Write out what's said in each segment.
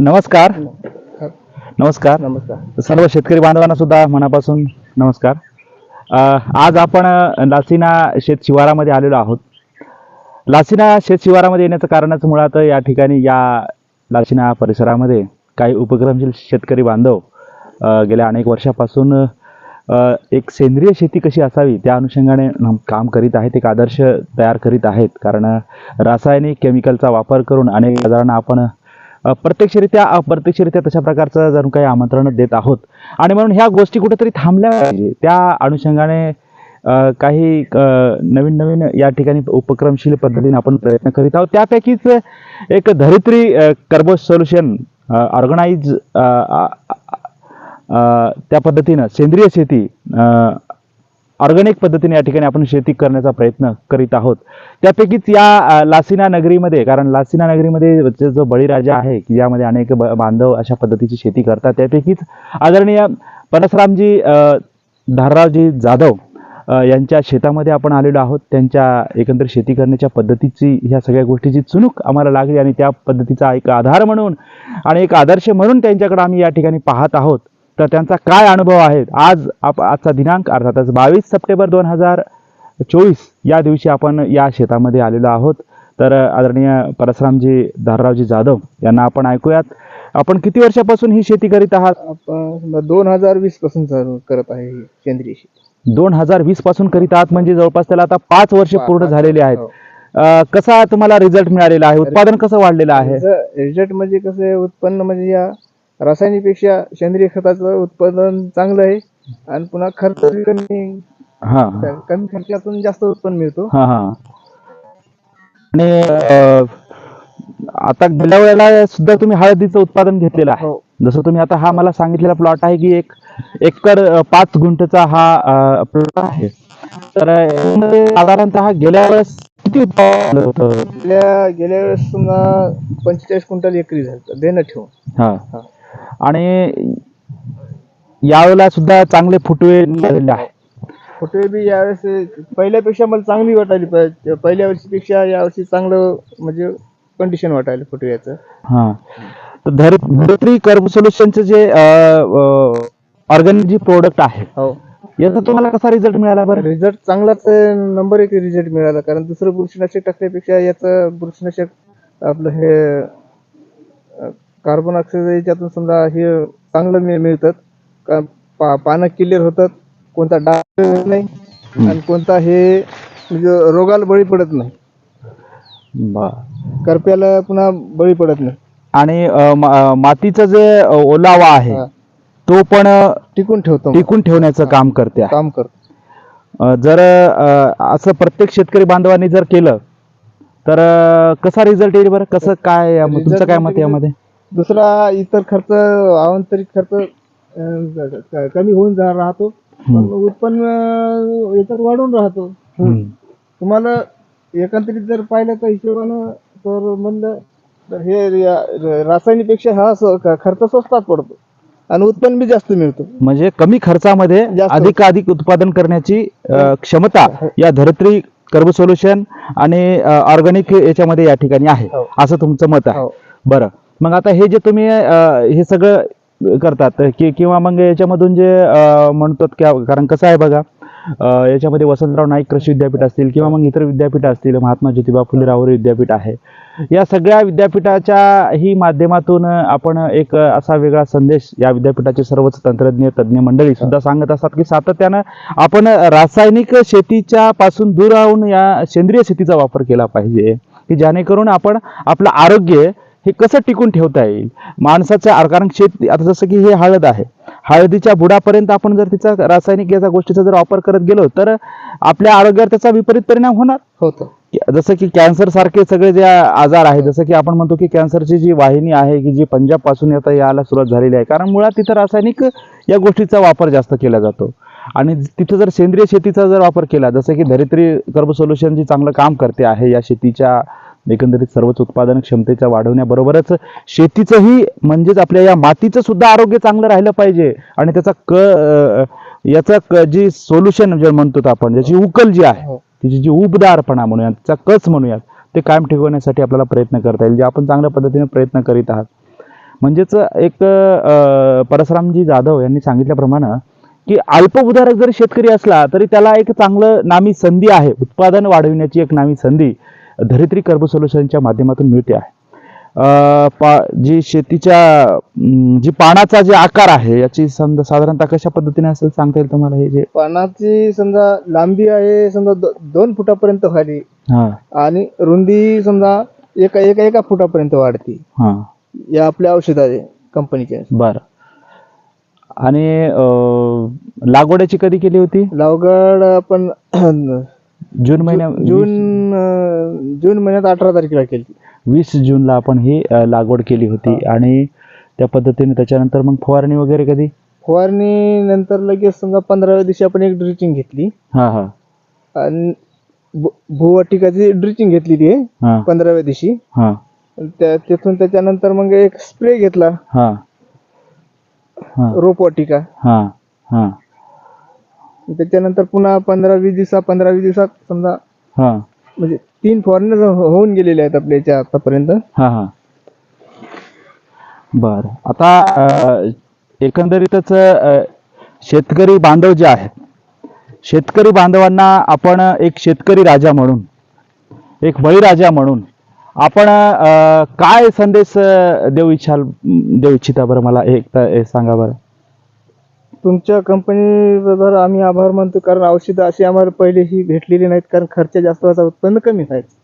नमस्कार. नमस्कार. नमस्कार. सर्व शेतकरी बांधवांना सुद्धा मनापासून नमस्कार. अ, आज आपण अ, लासिना शेत शिवारामध्ये आलेलो आहोत. लासिना शेत शिवारामध्ये येण्याचं कारणच मुळात या ठिकाणी या लासिना परिसरामध्ये काही उपक्रमशील शेतकरी बांधव अ, गेल्या अनेक वर्षापासून अ, एक सेंद्रिय शेती कशी असावी त्या अनुषंगाने न- काम करीत आहेत एक आदर्श तयार करीत आहेत. कारण रासायनिक केमिकलचा वापर करून अनेक बाजारांना आपण प्रत्यक्षरित्या अप्रत्यक्षरित्या तशा प्रकारचं जणू काही आमंत्रण देत आहोत. आणि म्हणून ह्या गोष्टी कुठेतरी थांबल्या पाहिजे. त्या अनुषंगाने काही नवीन नवीन या ठिकाणी उपक्रमशील पद्धतीने आपण प्रयत्न करीत आहोत. त्यापैकीच एक धरित्री कर्बो सोल्युशन ऑर्गनाईज त्या पद्धतीनं सेंद्रिय शेती ऑर्गॅनिक पद्धतीने या ठिकाणी आपण शेती करण्याचा प्रयत्न करीत आहोत. त्यापैकीच या लासिना नगरीमध्ये कारण लासिना नगरीमध्ये जो बळीराजा आहे की ज्यामध्ये अनेक ब- बांधव अशा पद्धतीची शेती करतात त्यापैकीच आदरणीय परसरामजी धाररावजी जाधव यांच्या शेतामध्ये आपण आलेलो आहोत. त्यांच्या एकंदर शेती करण्याच्या पद्धतीची ह्या सगळ्या गोष्टीची चुणूक आम्हाला लागली आणि त्या पद्धतीचा एक आधार म्हणून आणि एक आदर्श म्हणून त्यांच्याकडे आम्ही या ठिकाणी पाहत आहोत. तर त्यांचा काय अनुभव आहे? आज आप आजचा दिनांक अर्थातच बावीस सप्टेंबर दोन हजार चोवीस या दिवशी आपण या शेतामध्ये आलेलो आहोत. तर आदरणीय परसरामजी धाररावजी जाधव यांना आपण ऐकूयात. आपण किती वर्षापासून ही शेती करीत आहात? दोन हजार वीसपासून करत आहे ही सेंद्रिय शेती. दोन हजार वीसपासून करीत आहात म्हणजे जवळपास त्याला आता पाच वर्ष पूर्ण झालेले आहेत. हो. कसा तुम्हाला रिझल्ट मिळालेला आहे? उत्पादन कसं वाढलेलं आहे? रिझल्ट म्हणजे कसं उत्पन्न म्हणजे या रासायनिकपेक्षा सेंद्रिय खताचं उत्पादन चांगलं आहे आणि पुन्हा खर्च कमी. हा. कमी खर्चातून जास्त उत्पन्न मिळतो. हा हा. आणि अ, आता गेल्या वेळेला सुद्धा तुम्ही हळदीचं उत्पादन घेतलेलं आहे. हो. जसं तुम्ही आता हा मला सांगितलेला प्लॉट आहे की एक एकर अ, पाच गुंठचा हा प्लॉट आहे. तर अ, यामध्ये साधारणतः गेल्या वेळेस किती उत्पादन होतं? गेल्या वेळेस समजा पंचेचाळीस क्विंटल एकरी झालं देणं ठेवून. हा. हा. आणि यावेळेला सुद्धा चांगले फुटवे निघालेले आहे फुटवे बी यावेळेस पहिल्यापेक्षा मला चांगली वाटायली. पहिल्या वर्षीपेक्षा यावर्षी चांगलं म्हणजे कंडिशन वाटायला फुटव्याचं. हा. तर धर धरित्री कर्ब सोल्युशनचे जे ऑर्गॅनिक जे प्रोडक्ट आहे हो. याचा तुम्हाला कसा रिझल्ट मिळाला बरं? रिझल्ट चांगलाच नंबर एक रिझल्ट मिळाला. कारण दुसरं बुरशीनाशक टाकण्यापेक्षा याचं बुरशीनाशक आपलं हे कार्बन ऑक्साईड याच्यातून समजा हे चांगलं मिळ- मिळतात. का पा- पानं क्लिअर होतात. कोणता डाग नाही आणि कोणता हे म्हणजे रोगाला बळी पडत नाही. बर करप्याला पुन्हा बळी पडत नाही. आणि अ, मा- अ, मातीचं जे अ, ओलावा आहे हा. तो पण अ, टिकून ठेवतो मग. टिकून ठेवण्याचं काम करते आहे. काम करतो. अ, जर अ, असं प्रत्येक शेतकरी बांधवांनी जर केलं तर अ, कसा रिझल्ट येईल बरं? कसं काय Result तुमचं काय मत म्हणजे यामध्ये? दुसरा इतर खर्च अवांतरित खर्च अं, कमी होऊन जा राहतो. पण उत्पन्न अं, याच्यात वाढून राहतो. तुम्हाला एकंदरीत जर पाहिलं तर हिशोबानं तर म्हणलं तर हे या- रासायनिकपेक्षा हा स- ख- खर्च स्वस्तात पडतो. आणि उत्पन्न बी जास्त मिळतो. म्हणजे कमी खर्चामध्ये जास्त. अधिकाधिक उत्पादन करण्याची अ, क्षमता या धरित्री कर्ब सोल्युशन आणि ऑर्गॅनिक याच्यामध्ये या ठिकाणी आहे. हो. असं तुमचं मत आहे. हो. बरं. मग आता हे जे तुम्ही हे सगळं करतात की किंवा मग याच्यामधून जे म्हणतात की कारण कसं आहे बघा याच्यामध्ये वसंतराव नाईक कृषी विद्यापीठ असतील किंवा मग इतर विद्यापीठ असतील महात्मा ज्योतिबा फुले राहुरी विद्यापीठ आहे. या सगळ्या विद्यापीठाच्या ही माध्यमातून आपण एक असा वेगळा संदेश या विद्यापीठाचे सर्वच तंत्रज्ञ तज्ज्ञ मंडळी सुद्धा सांगत असतात की सातत्यानं आपण रासायनिक शेतीच्या पासून दूर राहून या सेंद्रिय शेतीचा वापर केला पाहिजे की जेणेकरून आपण आपलं आरोग्य हे कसं टिकून ठेवता येईल? माणसाचं कारण शेत आता जसं की हे हळद आहे. हळदीच्या बुडापर्यंत आपण जर तिचा रासायनिक याचा गोष्टीचा जर वापर करत गेलो तर आपल्या आरोग्यावर त्याचा विपरीत परिणाम होणार? होतं. जसं की कॅन्सर सारखे सगळे जे आजार आहेत जसं की आपण म्हणतो की कॅन्सरची जी वाहिनी आहे की जी पंजाबपासून आता यायला सुरुवात झालेली आहे कारण मुळात तिथं रासायनिक या गोष्टीचा वापर जास्त केला जातो. आणि तिथं जर सेंद्रिय शेतीचा जर वापर केला जसं की धरित्री कर्ब सोल्युशन जी चांगलं काम करते आहे या शेतीच्या एकंदरीत सर्वच उत्पादन क्षमतेच्या वाढवण्याबरोबरच शेतीचंही म्हणजेच आपल्या या मातीचं सुद्धा आरोग्य चांगलं राहिलं पाहिजे. आणि त्याचा क याचा क जी सोल्युशन जे म्हणतो आपण ज्याची उकल जी आहे हो. तिची जी उबदारपणा म्हणूयात तिचा कस म्हणूयात ते कायम ठेवण्यासाठी आपल्याला प्रयत्न करता येईल जे आपण चांगल्या पद्धतीने प्रयत्न करीत आहात. म्हणजेच एक अं, परसरामजी जाधव यांनी सांगितल्याप्रमाणे की अल्पभूधारक जरी शेतकरी असला तरी त्याला एक चांगलं नामी संधी आहे. उत्पादन वाढविण्याची एक नामी संधी. धरित्री कर्ब सोल्युशनच्या माध्यमातून मिळते आहे. पा जी शेतीच्या जी पानाचा जे आकार आहे याची समजा साधारणतः कशा पद्धतीने असेल सांगता येईल तुम्हाला हे जे? पानाची समजा लांबी आहे समजा दो- दोन फुटापर्यंत व्हावी हा. आणि रुंदी समजा एका एका एका फुटापर्यंत वाढते. हा. या आपल्या औषधाचे कंपनीचे. बर. आणि अं, लागवडाची कधी केली होती? लावगड आपण जून महिन्या जून अं, जून महिन्यात अठरा तारखेला केली. वीस जूनला आपण ही अं, लागवड केली होती आणि त्या पद्धतीने त्याच्यानंतर मग फवारणी वगैरे कधी? फवारणी नंतर लगेच समजा पंधराव्या दिवशी आपण एक ड्रिचिंग घेतली. हा हा. आणि भू- भूवाटिकाची ड्रिचिंग घेतली ती. हा. पंधराव्या दिवशी. हा. त्या तिथून त्याच्यानंतर मग एक स्प्रे घेतला. हा. हा. रोपवाटिका. हा हा. त्याच्यानंतर पुन्हा पंधरा वीस दिवसात पंधरा वीस दिवसात समजा हा. म्हणजे तीन फवारण्या होऊन गेलेल्या आहेत आपल्या याच्या आतापर्यंत. हा हा. बर. आता अं, एकंदरीतच अं, शेतकरी बांधव जे आहेत शेतकरी बांधवांना आपण एक शेतकरी राजा म्हणून एक बळीराजा म्हणून आपण अं, काय संदेश अं, देऊ इच्छाल देऊ इच्छिता बरं मला? एक तर हे सांगा बरं. तुमच्या कंपनीबद्दल आम्ही आभार मानतो कारण औषधं अशी आम्हाला पहिले ही भेटलेली नाहीत कारण खर्च जास्त व्हायचा उत्पन्न कमी व्हायचं.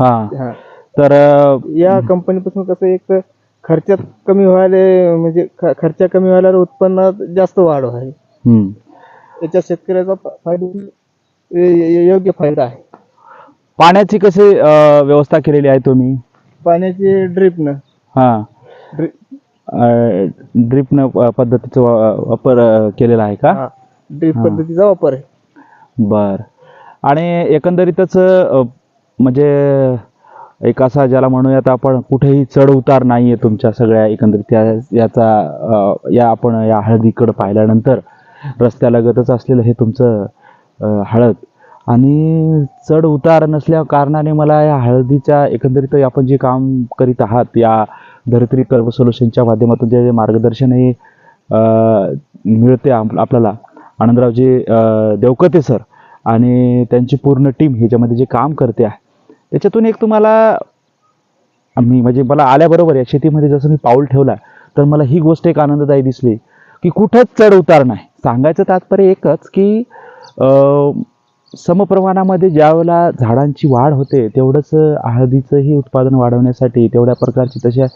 हा. हा. तर अं, या कंपनीपासून कसं एक तर खर्चात कमी व्हायला म्हणजे ख- खर्च कमी व्हायला आणि उत्पन्नात जास्त वाढ हम्म. त्याच्या शेतकऱ्याचा फ- फायदा य- य- योग्य फायदा आहे. पाण्याची कशी अं, व्यवस्था केलेली आहे तुम्ही? पाण्याची ड्रिपनं. हा. ड्रिपनं पद्धतीचा वा- वापर अं, केलेला आहे का? ड्रिप हा. पद्धतीचा वापर आहे. बर. आणि एकंदरीतच अं, म्हणजे एक असा ज्याला म्हणूयात आपण कुठेही चढ उतार नाही आहे तुमच्या सगळ्या एकंदरीत या याचा अं, या आपण या हळदीकडं पाहिल्यानंतर रस्त्यालगतच असलेलं हे तुमचं अं, हळद. आणि चढ उतार नसल्या कारणाने मला या हळदीच्या एकंदरीत आपण जे काम करीत आहात या धरित्री कर्व सोल्युशनच्या माध्यमातून जे मार्गदर्शन हे मिळते आप- आपल्याला. आनंदरावजी देवकते सर आणि त्यांची पूर्ण टीम ह्याच्यामध्ये जे काम करते आहे त्याच्यातून एक तुम्हाला मी म्हणजे मला आल्याबरोबर या शेतीमध्ये जसं मी पाऊल ठेवला तर मला ही गोष्ट एक आनंददायी दिसली की कुठंच चढ उतार नाही. सांगायचं तात्पर्य एकच की समप्रमाणामध्ये ज्यावेळेला झाडांची वाढ होते तेवढंच हळदीचंही उत्पादन वाढवण्यासाठी तेवढ्या प्रकारची तशा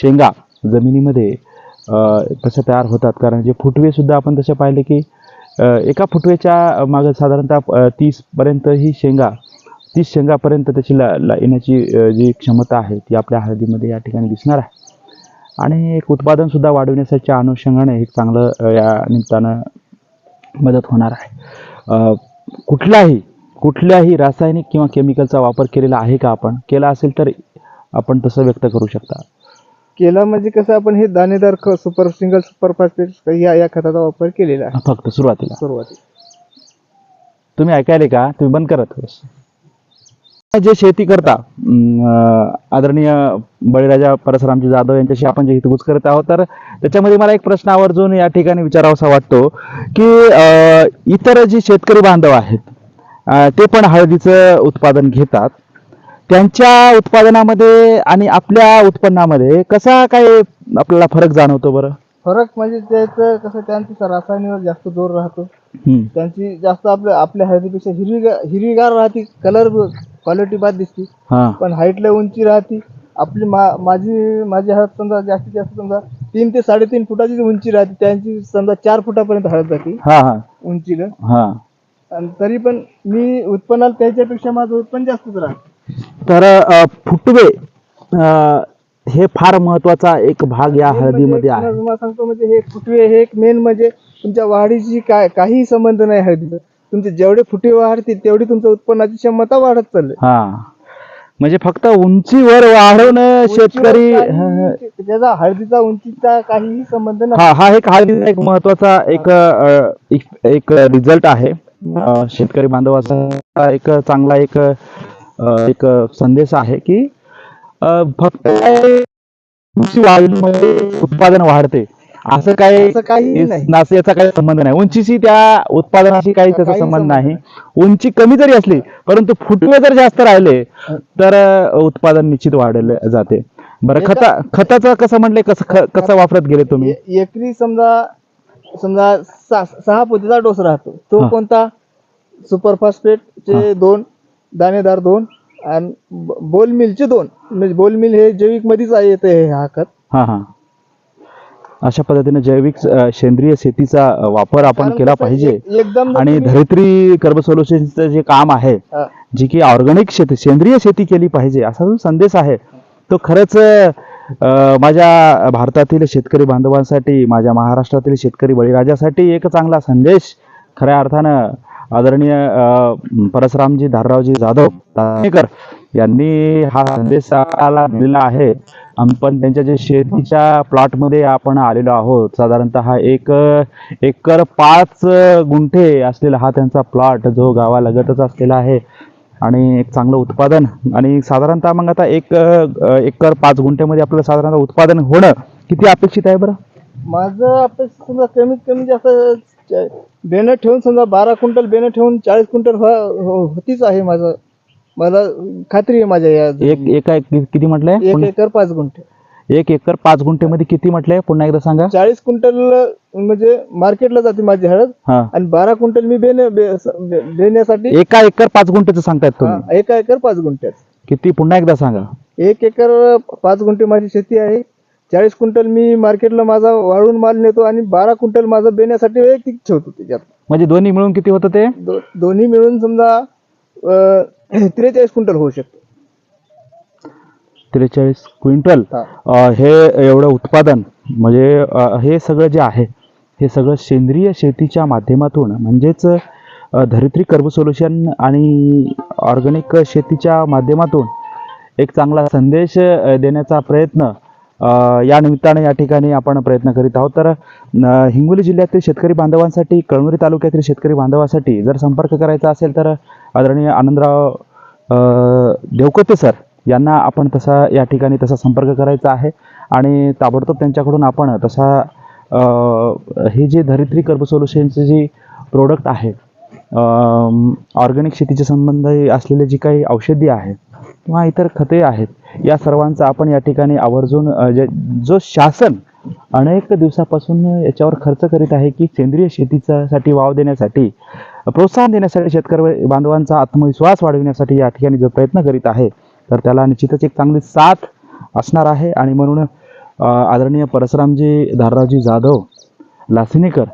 शेंगा जमिनीमध्ये तशा तयार होतात. कारण जे फुटवेसुद्धा आपण तसे पाहिले की एका फुटवेच्या मागं साधारणतः तीसपर्यंत ही शेंगा तीस शेंगापर्यंत त्याची ला ला येण्याची जी क्षमता आहे ती आपल्या हळदीमध्ये या ठिकाणी दिसणार आहे. आणि एक उत्पादनसुद्धा वाढवण्याच्या अनुषंगाने एक चांगलं या निमित्तानं मदत होणार आहे. कुठलाही कुठल्याही रासायनिक किंवा केमिकलचा वापर केलेला आहे का आपण? केला असेल तर आपण तसं व्यक्त करू शकता. केला म्हणजे कसं आपण हे दाणेदार ख सुपर सिंगल सुपर फॉस्फेट या या खताचा वापर केलेला आहे. फक्त सुरुवातीला. सुरुवातीला. तुम्ही ऐकायले का? तुम्ही बंद करा थोडंसं. जे शेती करता आदरणीय बळीराजा परसरामजी जाधव यांच्याशी आपण जे हितगुज करत आहोत तर त्याच्यामध्ये मला एक प्रश्न आवर्जून या ठिकाणी विचारावासा वाटतो की इतर जे शेतकरी बांधव आहेत ते पण हळदीचं उत्पादन घेतात. त्यांच्या उत्पादनामध्ये आणि आपल्या उत्पन्नामध्ये कसा काय आपल्याला फरक जाणवतो बरं? फरक म्हणजे त्याचं कसं त्यांचं रासायनिकवर जास्त जोर राहतो. त्यांची जास्त आपल्या आपल्या हळदीपेक्षा हिरवीगार हिरवीगार राहते कलर क्वालिटी बाद दिसते. हा. पण हाईटला उंची राहते. आपली मा माझी माझी हळद समजा जास्तीत जास्त समजा तीन ते साडेतीन फुटाची उंची राहते. त्यांची समजा चार फुटापर्यंत हळद जाते. हा हा. उंचीला हा. आणि तरी पण मी उत्पन्नाला त्याच्यापेक्षा माझं उत्पन्न जास्तच राहते. तर अ, फुटवे अ, हे फार महत्त्वाचा एक भाग या Main हळदीमध्ये म्हणजे आहे. तुम्हाला सांगतो म्हणजे हे फुटवे हे एक मेन म्हणजे तुमच्या वाढीची काय काही संबंध नाही हळदीचा. तुमचे जेवढे फुटवे वाढतील तेवढी तुमच्या उत्पन्नाची क्षमता वाढत चालली. हा. म्हणजे फक्त उंचीवर वाढवणं शेतकरी त्याचा हळदीचा उंचीचा काहीही संबंध नाही हा हा एक हळदीचा एक महत्त्वाचा एक अ, एक- एक रिझल्ट आहे. अ, शेतकरी बांधवाचा एक चांगला एक अ, एक संदेश आहे की अ, फक्त उंची वाढल्यामुळे उत्पादन वाढते. असं काही नाही. नास याचा काही संबंध नाही. उंचीशी त्या उत्पादनाशी काही त्याचा काही संबंध संबंध नाही. उंची कमी जरी असली परंतु फुटवे जर जास्त राहिले तर अं, उत्पादन निश्चित वाढले जाते. बरं खता खताचं कसं म्हणले कसं ख- कसं वापरत गेले तुम्ही? ए- एकरी समजा समजा सहा सहा पोतीचा डोस राहतो. तो. कोणता? सुपर फॉस्फेट चे दोन दाणेदार दोन आणि ब- बोल मिलचे दोन. म्हणजे बोल मिल हे जैविक मध्येच आहे येते हे हा खत. हा हा. अशा पद्धतीने जैविक सेंद्रिय शेतीचा वापर आपण केला पाहिजे. आणि धरित्री कर्ब सोल्युशनचं जे काम आहे. जी की ऑर्गॅनिक शेती सेंद्रिय शेती केली पाहिजे असा जो संदेश आहे तो खरंच माझ्या भारतातील शेतकरी बांधवांसाठी माझ्या महाराष्ट्रातील शेतकरी बळीराजासाठी एक चांगला संदेश. खऱ्या अर्थानं आदरणीय परसरामजी धाररावजी जाधव यांनी हा संदेश दिलेला आहे. आपण त्यांच्या जे शेतीच्या प्लॉटमध्ये आपण आलेलो आहोत साधारणतः एक एकर पाच गुंठे असलेला हा त्यांचा प्लॉट जो गावालगतच असलेला आहे. आणि एक चांगलं उत्पादन आणि साधारणतः मग आता एक एकर पाच गुंठ्यामध्ये आपल्याला साधारणतः उत्पादन होणं किती अपेक्षित आहे बरं? माझं अपेक्षित समजा कमीत कमी जास्त बेणं ठेवून समजा बारा क्विंटल बेणं ठेवून चाळीस क्विंटल हो- हो- होतीच आहे माझं. मला खात्री आहे माझ्या या एक एका एक किती म्हटलंय? एक पुन्हा- एकर पाच गुंठे. एक एकर पाच गुंठेमध्ये किती म्हटलंय? पुन्हा एकदा सांगा. चाळीस क्विंटल म्हणजे मार्केटला जाते माझी हळद. हा. आणि बारा क्विंटल मी बे- बे- बेण्यासाठी एका एकर पाच गुंठेचं सांगतायत तुम्ही. हा, एका एकर पाच गुंठ्यात. किती? पुन्हा एकदा सांगा. एक एकर पाच गुंठे माझी शेती आहे. चाळीस क्विंटल मी मार्केटला माझा वाळून माल नेतो आणि बारा क्विंटल माझं बेण्यासाठी वैयक्तिक ठेवतो त्याच्यात. म्हणजे दोन्ही मिळून किती होतं ते? दो- दोन्ही मिळून समजा त्रेचाळीस क्विंटल होऊ शकतो त्रेचाळीस क्विंटल हा. अ, हे एवढं उत्पादन म्हणजे अ, हे सगळं जे आहे हे सगळं सेंद्रिय शेतीच्या माध्यमातून म्हणजेच अ, धरित्री कर्ब सोल्युशन आणि ऑर्गॅनिक शेतीच्या माध्यमातून एक चांगला संदेश अ, देण्याचा प्रयत्न या निमित्ताने या ठिकाणी आपण प्रयत्न करीत आहोत. तर न- हिंगोली जिल्ह्यातील शेतकरी बांधवांसाठी कळमनुरी तालुक्यातील शेतकरी बांधवांसाठी जर संपर्क करायचा असेल तर आदरणीय आनंदराव अ, देवकोते सर यांना आपण तसा या ठिकाणी तसा संपर्क करायचा आहे. आणि ताबडतोब त्यांच्याकडून आपण तसा हे जे धरित्री कर्ब सोल्युशनचे जे प्रोडक्ट आहे ऑर्गॅनिक शेतीचे संबंधी असलेले जी काही औषधी आहेत किंवा इतर खते आहेत या सर्वांचा आपण या ठिकाणी आवर्जून जे जो शासन अनेक दिवसापासून याच्यावर खर्च करीत आहे की सेंद्रिय शेतीचा साठी वाव देण्यासाठी प्रोत्साहन देण्यासाठी शेतकरी बांधवांचा आत्मविश्वास वाढविण्यासाठी या ठिकाणी जो प्रयत्न करीत आहे तर त्याला निश्चितच एक चांगली साथ असणार आहे. आणि म्हणून आदरणीय परशुरामजी धाररावजी जाधव लासिनेकर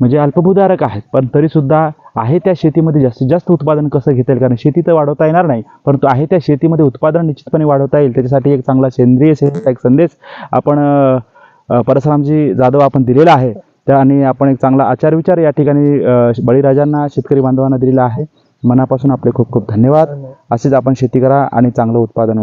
म्हणजे अल्पभूधारक आहेत पण तरीसुद्धा आहे त्या शेतीमध्ये जास्तीत जास्त उत्पादन कसं घेता येईल? कारण शेती तर वाढवता येणार नाही परंतु आहे त्या शेतीमध्ये उत्पादन निश्चितपणे वाढवता येईल. त्याच्यासाठी एक चांगला सेंद्रिय शेतीचा एक संदेश आपण परशुरामजी जाधव आपण दिलेला आहे. त्या आणि आपण एक चांगला आचार विचार या ठिकाणी बळीराजांना शेतकरी बांधवांना दिलेला आहे. मनापासून आपले खूप खूप धन्यवाद. असेच आपण शेती करा आणि चांगलं उत्पादन